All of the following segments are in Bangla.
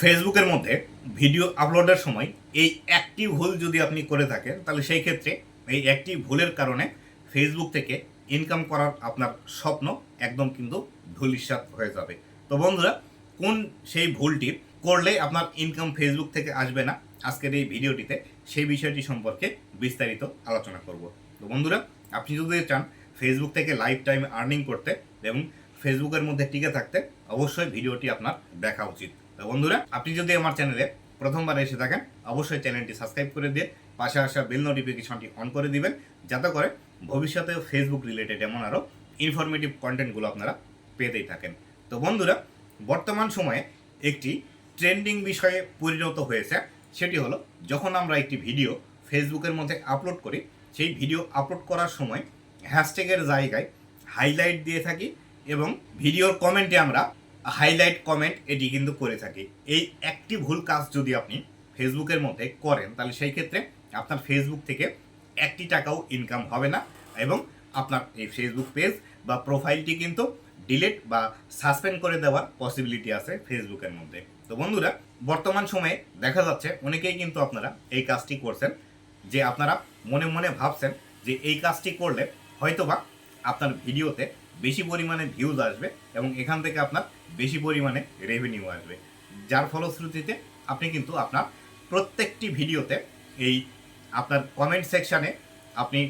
ফেসবুকের মধ্যে ভিডিও আপলোডের সময় এই একটি ভুল যদি আপনি করে থাকেন, তাহলে সেই ক্ষেত্রে এই একটি ভুলের কারণে ফেসবুক থেকে ইনকাম করার আপনার স্বপ্ন একদম কিন্তু ধূলিসাৎ হয়ে যাবে। তো বন্ধুরা, কোন সেই ভুলটি করলে আপনার ইনকাম ফেসবুক থেকে আসবে না, আজকের এই ভিডিওটিতে সেই বিষয়টি সম্পর্কে বিস্তারিত আলোচনা করব। তো বন্ধুরা, আপনি যদি চান ফেসবুক থেকে লাইফ টাইম আর্নিং করতে এবং ফেসবুকের মধ্যে টিকে থাকতে, অবশ্যই ভিডিওটি আপনার দেখা উচিত। তো বন্ধুরা, আপনি যদি আমার চ্যানেলে প্রথমবার এসে থাকেন, অবশ্যই চ্যানেলটি সাবস্ক্রাইব করে দিয়ে পাশে আসা বেল নোটিফিকেশনটি অন করে দিবেন, যাতে করে ভবিষ্যতে ফেসবুক রিলেটেড এমন আরও ইনফরমেটিভ কন্টেন্টগুলো আপনারা পেতেই থাকেন। তো বন্ধুরা, বর্তমান সময়ে একটি ট্রেন্ডিং বিষয়ে পরিণত হয়েছে, সেটি হলো যখন আমরা একটি ভিডিও ফেসবুকের মধ্যে আপলোড করি, সেই ভিডিও আপলোড করার সময় হ্যাশট্যাগের জায়গায় হাইলাইট দিয়ে থাকি এবং ভিডিওর কমেন্টে আমরা হাইলাইট কমেন্ট এটি কিন্তু করে থাকি। এই একটি ভুল কাজ যদি আপনি ফেসবুকের মধ্যে করেন, তাহলে সেই ক্ষেত্রে আপনার ফেসবুক থেকে একটি টাকাও ইনকাম হবে না এবং আপনার এই ফেসবুক পেজ বা প্রোফাইলটি কিন্তু ডিলিট বা সাসপেন্ড করে দেওয়ার পসিবিলিটি আছে ফেসবুকের মধ্যে। তো বন্ধুরা, বর্তমান সময়ে দেখা যাচ্ছে অনেকেই কিন্তু আপনারা এই কাজটি করছেন যে আপনারা মনে মনে ভাবছেন যে এই কাজটি করলে হয়তোবা আপনার ভিডিওতে বেশি পরিমাণে ভিউজ আসবে এবং এখান থেকে আপনার বেশি পরিমাণে রেভিনিউ আসবে। যার ফলশ্রুতিতে আপনি কিন্তু আপনার প্রত্যেকটি ভিডিওতে এই আপনার কমেন্ট সেকশানে আপনি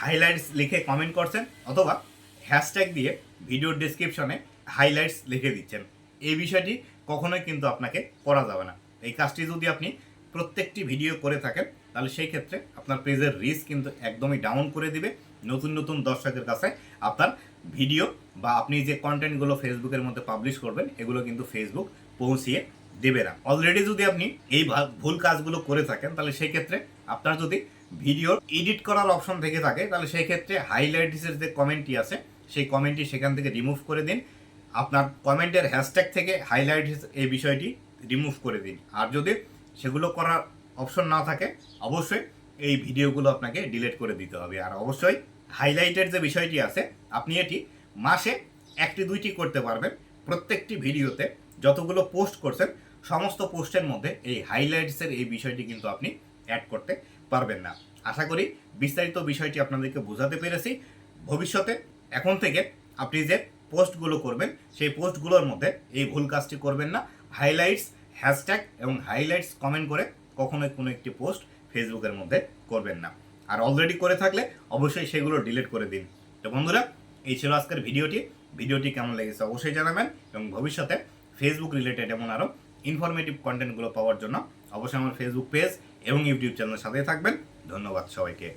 হাইলাইটস লিখে কমেন্ট করছেন অথবা হ্যাশট্যাগ দিয়ে ভিডিওর ডিসক্রিপশনে হাইলাইটস লিখে দিচ্ছেন। এই বিষয়টি কখনোই কিন্তু আপনাকে করা যাবে না। এই কাজটি যদি আপনি প্রত্যেকটি ভিডিও করে থাকেন, তাহলে সেই ক্ষেত্রে আপনার পেজের রিস্ক কিন্তু একদমই ডাউন করে দিবে। নতুন নতুন দর্শকের কাছে আপনার ভিডিও বা আপনি যে কন্টেন্টগুলো ফেসবুকের মধ্যে পাবলিশ করবেন, এগুলো কিন্তু ফেসবুক পৌঁছিয়ে দেবে না। অলরেডি যদি আপনি এই ভুল কাজগুলো করে থাকেন, তাহলে সেই ক্ষেত্রে আপনার যদি ভিডিও এডিট করার অপশন থেকে থাকে, তাহলে সেই ক্ষেত্রে হাইলাইটিসের যে কমেন্টটি আছে, সেই কমেন্টটি সেখান থেকে রিমুভ করে দিন। আপনার কমেন্টের হ্যাশট্যাগ থেকে হাইলাইটস এই বিষয়টি রিমুভ করে দিন। আর যদি সেগুলো করার অপশন না থাকে, অবশ্যই এই ভিডিওগুলো আপনাকে ডিলিট করে দিতে হবে। আর অবশ্যই হাইলাইটের যে বিষয়টি আছে, আপনি এটি মাসে একটি, দুইটি করতে পারবেন প্রত্যেকটি ভিডিওতে। যতগুলো পোস্ট করছেন, সমস্ত পোস্টের মধ্যে এই হাইলাইটসের এই বিষয়টি কিন্তু আপনি অ্যাড করতে পারবেন না। আশা করি বিস্তারিত বিষয়টি আপনাদেরকে বোঝাতে পেরেছি। ভবিষ্যতে এখন থেকে আপনি যে পোস্টগুলো করবেন, সেই পোস্টগুলোর মধ্যে এই ভুল কাজটি করবেন না। হাইলাইটস হ্যাশট্যাগ এবং হাইলাইটস কমেন্ট করে কখনোই কোনো একটি পোস্ট ফেসবুকের মধ্যে করবেন না। আর অলরেডি করে থাকলে অবশ্যই সেগুলো ডিলিট করে দিন। তো বন্ধুরা, এই ছিল আজকের ভিডিওটি। ভিডিওটি কেমন লেগেছে অবশ্যই জানাবেন এবং ভবিষ্যতে ফেসবুক রিলেটেড এমন আরও ইনফরমেটিভ কন্টেন্টগুলো পাওয়ার জন্য অবশ্যই আমার ফেসবুক পেজ এবং ইউটিউব চ্যানেলের সাথে থাকবেন। ধন্যবাদ সবাইকে।